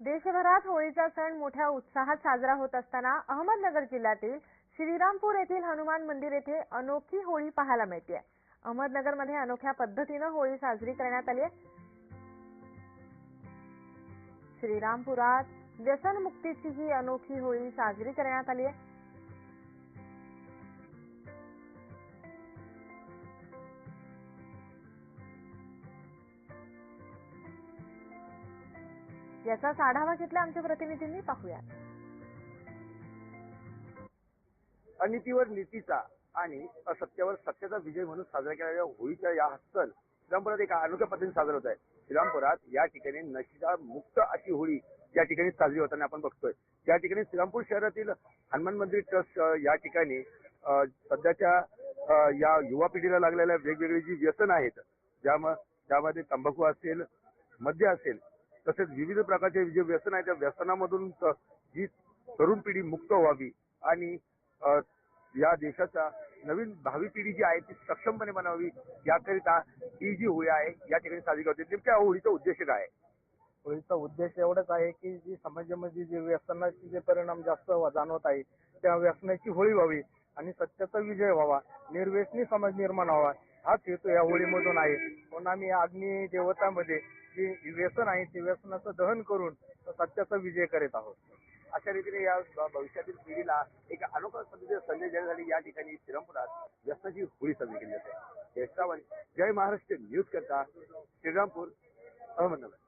देशभरात होळीचा सण मोठ्या उत्साहात साजरा होत असताना अहमदनगर जिल्ह्यातील श्रीरामपूर येथील हनुमान मंदिर येथे अनोखी होळी पाहायला मिळते अहमदनगरमध्ये अनोख्या पद्धतीनं होळी साजरी करण्यात आली आहे. श्रीरामपुरात व्यसनमुक्तीची ही अनोखी होळी साजरी करण्यात आली आहे. याचाच आढावा घेतला आमच्या प्रतिनिधींनी पाहूया. अनितीवर नीतीचा आणि असत्यावर सत्याचा विजय म्हणून साजरा केलेल्या होळीच्या या सण श्रीरामपुरात एका अनोख्या पद्धतीने साजरा होत आहे. श्रीरामपुरात या ठिकाणी नशिदा मुक्त अशी होळी या ठिकाणी साजरी होताना आपण बघतोय. या ठिकाणी श्रीरामपूर शहरातील हनुमान मंदिर ट्रस्ट या ठिकाणी सध्याच्या या युवा पिढीला लागलेल्या वेगवेगळी जी व्यसन आहेत ज्याम ज्यामध्ये तंबाखू असेल मद्य असेल तसेच विविध प्रकारचे जे व्यसन आहे त्या व्यसनामधून जी तरुण पिढी मुक्त व्हावी. आणि या देशाचा नवीन भावी पिढी जी आहे ती सक्षमपणे बनवावी याकरिता ही जी होळी आहे या ठिकाणी साजरी करते. नेमक्या होळीचा उद्देश काय आहे? होळीचा उद्देश एवढाच आहे की जी समाजामध्ये जे व्यसनाचे जे परिणाम जास्त जाणवत आहे त्या व्यसनाची होळी व्हावी आणि सत्याचा विजय व्हावा. निर्व्यसनी समाज निर्माण व्हावा. हाच हेतू या होळीमधून आहे. म्हणून आम्ही अग्नी देवतामध्ये जी व्यसन आहे ते व्यसनाचं दहन करून सत्याचा विजय करीत आहोत. अशा रीतीने या भविष्यातील पिढीला एक अनोखा संधी संदेश झाली या ठिकाणी श्रीरामपुरात व्यसनाची होळी साजरी केली जाते. जय महाराष्ट्र. न्यूज करता श्रीरामपूर अहमदनगर.